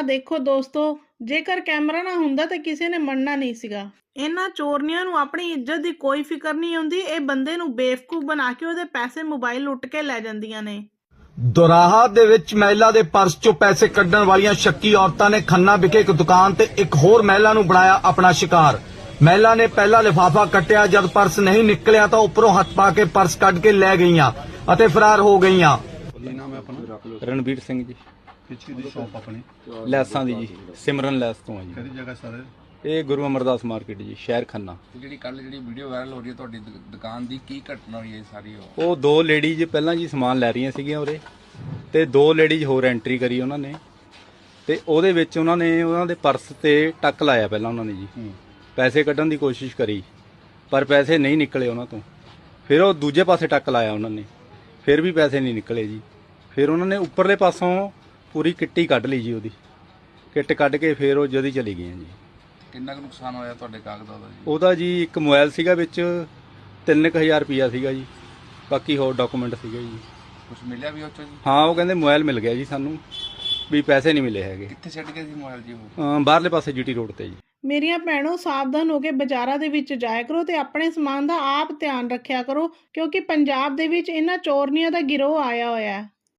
ਆਹ ਦੇਖੋ ਦੋਸਤੋ ਜੇਕਰ ਕੈਮਰਾ ਨਾ ਹੁੰਦਾ ਤਾਂ ਕਿਸੇ ਨੇ ਮੰਨਣਾ ਨਹੀਂ ਸੀਗਾ। ਇਹਨਾਂ ਚੋਰਨੀਆਂ ਨੂੰ ਆਪਣੀ ਇੱਜ਼ਤ ਦੀ ਕੋਈ ਫਿਕਰ ਨਹੀਂ ਹੁੰਦੀ ਇਹ ਬੰਦੇ ਨੂੰ ਬੇਵਕੂਫ ਬਣਾ ਕੇ ਉਹਦੇ ਪੈਸੇ ਮੋਬਾਈਲ ਲੁੱਟ ਕੇ ਲੈ ਜਾਂਦੀਆਂ ਨੇ। ਦੁਰਾਹਾ ਦੇ ਵਿੱਚ ਮਹਿਲਾ ਦੇ ਪਰਸ ਚੋਂ ਪੈਸੇ ਕੱਢਣ ਵਾਲੀਆਂ ਸ਼ੱਕੀ ਔਰਤਾਂ ਨੇ ਖੰਨਾ ਵਿਖੇ ਇੱਕ ਦੁਕਾਨ ਤੇ ਇੱਕ ਹੋਰ ਮਹਿਲਾ ਨੂੰ ਬਣਾਇਆ ਆਪਣਾ ਸ਼ਿਕਾਰ। ਮਹਿਲਾ ਨੇ ਪਹਿਲਾ ਲਿਫਾਫਾ ਕੱਟਿਆ ਜਦ ਪਰਸ ਨਹੀਂ ਨਿਕਲਿਆ ਤਾਂ ਉੱਪਰੋਂ ਹੱਥ ਪਾ ਕੇ ਪਰਸ ਕੱਢ ਕੇ ਲੈ ਗਈਆਂ ਅਤੇ ਫਰਾਰ ਹੋ ਗਈਆਂ। ਰਣਵੀਰ ਸਿੰਘ ਜੀ। ਕਿੱਥੇ ਦੀ ਸ਼ੌਪ ਆਪਣੀ। ਲੈਸਾਂ ਦੀ ਜੀ ਸਿਮਰਨ ਲੈਸ ਤੋਂ ਆ ਜੀ। ਕਿਹੜੀ ਜਗ੍ਹਾ ਸਰ? ਇਹ ਗੁਰੂ ਅਮਰਦਾਸ ਮਾਰਕੀਟ ਜੀ ਸ਼ਹਿਰ ਖੰਨਾ। ਜਿਹੜੀ ਕੱਲ ਜਿਹੜੀ ਵੀਡੀਓ ਵਾਇਰਲ ਹੋ ਰਹੀ ਹੈ ਤੁਹਾਡੀ ਦੁ- ਦੁਕਾਨ ਦੀ ਕੀ ਘਟਨਾ ਹੋਈ ਹੈ ਸਾਰੀ ਉਹ? ਉਹ ਦੋ ਲੇਡੀਜ਼ ਪਹਿਲਾਂ ਜੀ ਸਮਾਨ ਲੈ ਰਹੀਆਂ ਸੀਗੀਆਂ ਉਰੇ ਤੇ ਦੋ ਲੇਡੀਜ਼ ਹੋਰ ਐਂਟਰੀ ਕਰੀ ਉਹਨਾਂ ਨੇ। ਤੇ ਉਹਦੇ ਵਿੱਚ ਉਹਨਾਂ ਨੇ ਉਹਨਾਂ ਦੇ ਪਰਸ ਤੇ ਟੱਕ ਲਾਇਆ ਪਹਿਲਾਂ ਉਹਨਾਂ ਨੇ ਜੀ। ਪੈਸੇ ਕੱਢਣ ਦੀ ਕੋਸ਼ਿਸ਼ ਕਰੀ ਪਰ ਪੈਸੇ ਨਹੀਂ ਨਿਕਲੇ ਉਹਨਾਂ ਤੋਂ। ਫਿਰ ਉਹ ਦੂਜੇ ਪਾਸੇ ਟੱਕ ਲਾਇਆ ਉਹਨਾਂ ਨੇ ਫਿਰ ਵੀ ਪੈਸੇ ਨਹੀਂ ਨਿਕਲੇ ਜੀ। ਫਿਰ ਉਹਨਾਂ ਨੇ ਉੱਪਰਲੇ ਪਾਸੋਂ ਪੂਰੀ ਕਿੱਟੀ ਕੱਢ ਲਈ ਜੀ ਉਹਦੀ। ਕਿੱਟ ਕੱਢ ਕੇ ਫਿਰ ਉਹ ਜਦੀ ਚਲੀ ਗਈਆਂ ਜੀ। ਕਿੰਨਾ ਕੁ ਨੁਕਸਾਨ ਹੋਇਆ ਤੁਹਾਡੇ ਕਾਗਜ਼ਾਂ ਦਾ ਜੀ? ਉਹਦਾ ਜੀ ਇੱਕ ਮੋਬਾਈਲ ਸੀਗਾ ਵਿੱਚ 3000 ਰੁਪਿਆ ਸੀਗਾ ਜੀ। ਬਾਕੀ ਹੋਰ ਡਾਕੂਮੈਂਟ ਸੀਗੇ ਜੀ। ਕੁਝ ਮਿਲਿਆ ਵੀ ਉਹ ਚੋਂ ਜੀ? ਹਾਂ ਉਹ ਕਹਿੰਦੇ ਮੋਬਾਈਲ ਮਿਲ ਗਿਆ ਜੀ ਸਾਨੂੰ ਵੀ ਪੈਸੇ ਨਹੀਂ ਮਿਲੇ ਹੈਗੇ। ਕਿੱਥੇ ਛੱਡ ਗਏ ਸੀ ਮੋਬਾਈਲ ਜੀ ਉਹ? ਅਮ ਬਾਹਰਲੇ ਪਾਸੇ ਜੀਟੀ ਰੋਡ ਤੇ ਜੀ। ਮੇਰੀਆਂ ਭੈਣੋ ਸਾਵਧਾਨ ਹੋ ਕੇ ਬਾਜ਼ਾਰਾਂ ਦੇ ਵਿੱਚ ਜਾਇਆ ਕਰੋ ਤੇ ਆਪਣੇ ਸਮਾਨ ਦਾ ਆਪ ਧਿਆਨ ਰੱਖਿਆ ਕਰੋ ਕਿਉਂਕਿ ਪੰਜਾਬ ਦੇ ਵਿੱਚ ਇਹਨਾਂ ਚੋਰਨੀਆਂ ਦਾ ਗਿਰੋਹ ਆਇਆ ਹੋਇਆ ਹੈ।